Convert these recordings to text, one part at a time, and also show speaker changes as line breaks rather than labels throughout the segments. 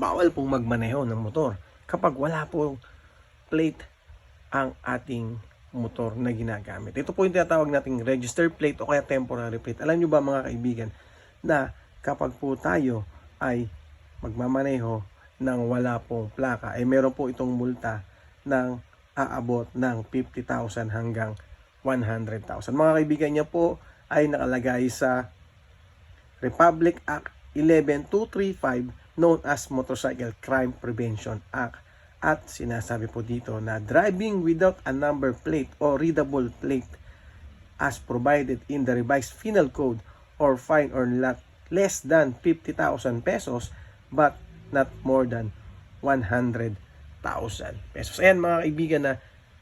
bawal pong magmaneho ng motor kapag wala pong plate ang ating motor na ginagamit. Ito po yung tinatawag nating register plate o kaya temporary plate. Alam nyo ba mga kaibigan na kapag po tayo ay magmamaneho ng wala pong plaka, ay meron po itong multa ng aabot ng 50,000 hanggang 100,000. Mga kaibigan niya po ay nakalagay sa Republic Act 11235 known as Motorcycle Crime Prevention Act at sinasabi po dito na driving without a number plate or readable plate as provided in the revised penal code or fine or not less than 50,000 pesos but not more than 100,000 pesos. Ayan mga kaibigan na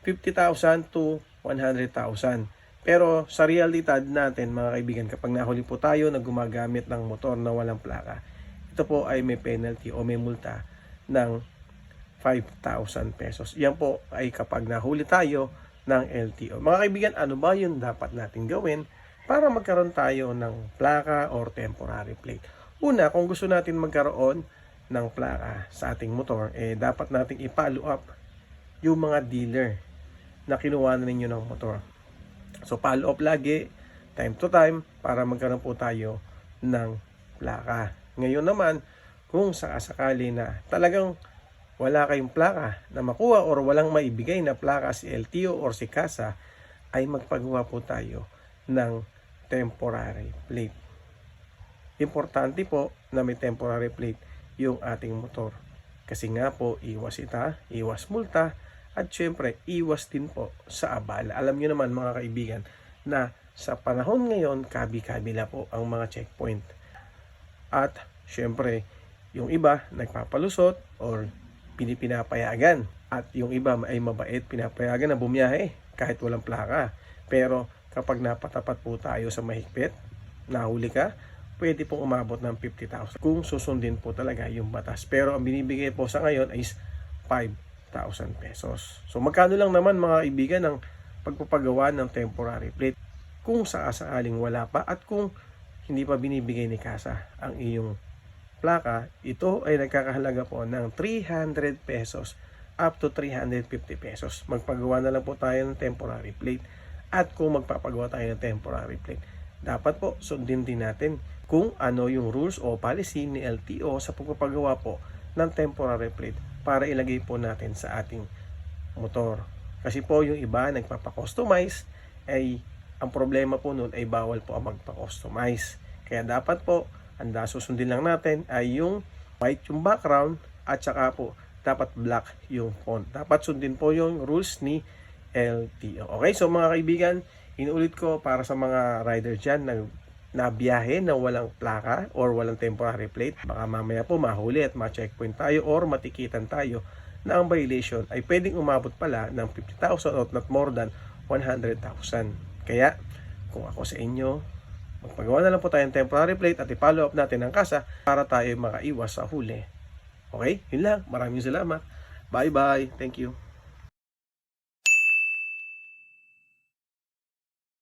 50,000 to 100,000. Pero sa realidad natin mga kaibigan kapag nahuli po tayo na gumagamit ng motor na walang plaka, ito po ay may penalty o may multa ng 5,000 pesos. Yan po ay kapag nahuli tayo ng LTO. Mga kaibigan, ano ba yung dapat natin gawin para magkaroon tayo ng plaka or temporary plate? Una, kung gusto natin magkaroon ng plaka sa ating motor, eh dapat nating i-follow up yung mga dealer na kinuha na ninyo ng motor. So follow up lagi, time to time, para magkaroon po tayo ng plaka. Ngayon naman, kung sakasakali na talagang wala kayong plaka na makuha or walang maibigay na plaka si LTO or si CASA, ay magpagawa po tayo ng temporary plate. Importante po na may temporary plate yung ating motor. Kasi nga po, iwas ita, iwas multa, at syempre, iwas din po sa abala. Alam nyo naman mga kaibigan na sa panahon ngayon, kabi-kabila po ang mga checkpoint. At syempre, yung iba nagpapalusot or pinipinapayagan. At yung iba ay mabait, pinapayagan na bumiyahe kahit walang plaka. Pero kapag napatapat po tayo sa mahigpit, nahuli ka, pwede pong umabot ng 50,000 kung susundin po talaga yung batas. Pero ang binibigay po sa ngayon is 5,000 pesos. So magkano lang naman mga kaibigan ng pagpapagawa ng temporary plate kung sakasakaling wala pa at kung hindi pa binibigay ni Kasa ang iyong plaka, ito ay nagkakahalaga po ng 300 pesos up to 350 pesos. Magpagawa na lang po tayo ng temporary plate at kung magpapagawa tayo ng temporary plate, dapat po sundin din natin kung ano yung rules o policy ni LTO sa pagpapagawa po ng temporary plate para ilagay po natin sa ating motor. Kasi po yung iba nagpapa-customize ay ang problema po nun ay bawal po ang magpa-customize. Kaya dapat po ang susundin lang natin ay yung white yung background at saka po dapat black yung font. Dapat sundin po yung rules ni LTO. Okay, so mga kaibigan, inuulit ko para sa mga rider dyan na na biyahe na walang plaka or walang temporary plate, baka mamaya po mahuli at ma-checkpoint tayo or matikitan tayo na ang violation ay pwedeng umabot pala ng 50,000 or not more than 100,000. Kaya, kung ako sa inyo, magpagawa na lang po tayo ng temporary plate at i-follow up natin ang kasa para tayo makaiwas sa huli. Okay? Yun lang. Maraming salamat. Bye-bye. Thank you.